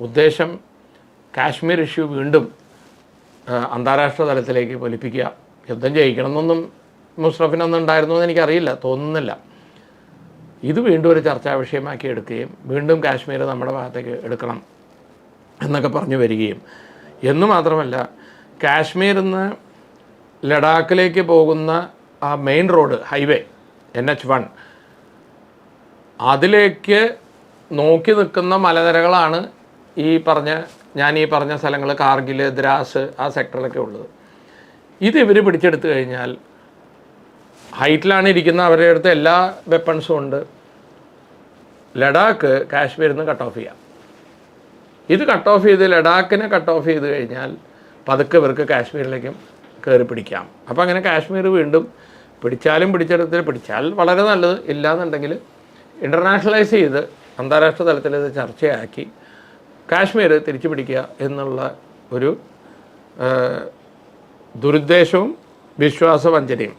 ഉദ്ദേശം കാശ്മീർ ഇഷ്യൂ വീണ്ടും അന്താരാഷ്ട്ര തലത്തിലേക്ക് പൊലിപ്പിക്കുക. യുദ്ധം ജയിക്കണമെന്നൊന്നും മുസ്റഫിനൊന്നും ഉണ്ടായിരുന്നു എന്ന് എനിക്കറിയില്ല തോന്നുന്നില്ല. ഇത് വീണ്ടും ഒരു ചർച്ചാ വിഷയമാക്കി എടുക്കുകയും വീണ്ടും കാശ്മീർ നമ്മുടെ ഭാഗത്തേക്ക് എടുക്കണം എന്നൊക്കെ പറഞ്ഞു വരികയും. എന്ന് മാത്രമല്ല കാശ്മീരിൽ നിന്ന് ലഡാക്കിലേക്ക് പോകുന്ന ആ main road highway N H one അതിലേക്ക് നോക്കി നിൽക്കുന്ന മലനിരകളാണ് ഈ പറഞ്ഞ ഞാൻ ഈ പറഞ്ഞ സ്ഥലങ്ങൾ കാർഗിൽ ദ്രാസ് ആ സെക്ടറിലൊക്കെ ഉള്ളത്. ഇത് ഇവർ പിടിച്ചെടുത്തു കഴിഞ്ഞാൽ ഹൈറ്റിലാണ് ഇരിക്കുന്ന അവരുടെ അടുത്ത് എല്ലാ വെപ്പൺസും ഉണ്ട്. ലഡാക്ക് കാശ്മീരിൽ നിന്ന് കട്ട് ഓഫ് ചെയ്യാം. ഇത് കട്ട് ഓഫ് ചെയ്ത് ലഡാക്കിനെ കട്ട് ഓഫ് ചെയ്ത് കഴിഞ്ഞാൽ പതുക്കെ ഇവർക്ക് കാശ്മീരിലേക്കും കയറി പിടിക്കാം. അപ്പോൾ അങ്ങനെ കാശ്മീർ വീണ്ടും പിടിച്ചാലും പിടിച്ചെടുത്തിൽ പിടിച്ചാൽ വളരെ നല്ലത് ഇല്ലാന്നുണ്ടെങ്കിൽ ഇന്റർനാഷണലൈസ് ചെയ്ത് അന്താരാഷ്ട്ര തലത്തിൽ ഇത് ചർച്ചയാക്കി കാശ്മീർ തിരിച്ചു പിടിക്കുക എന്നുള്ള ഒരു ദുരുദ്ദേശവും വിശ്വാസവഞ്ചനയും.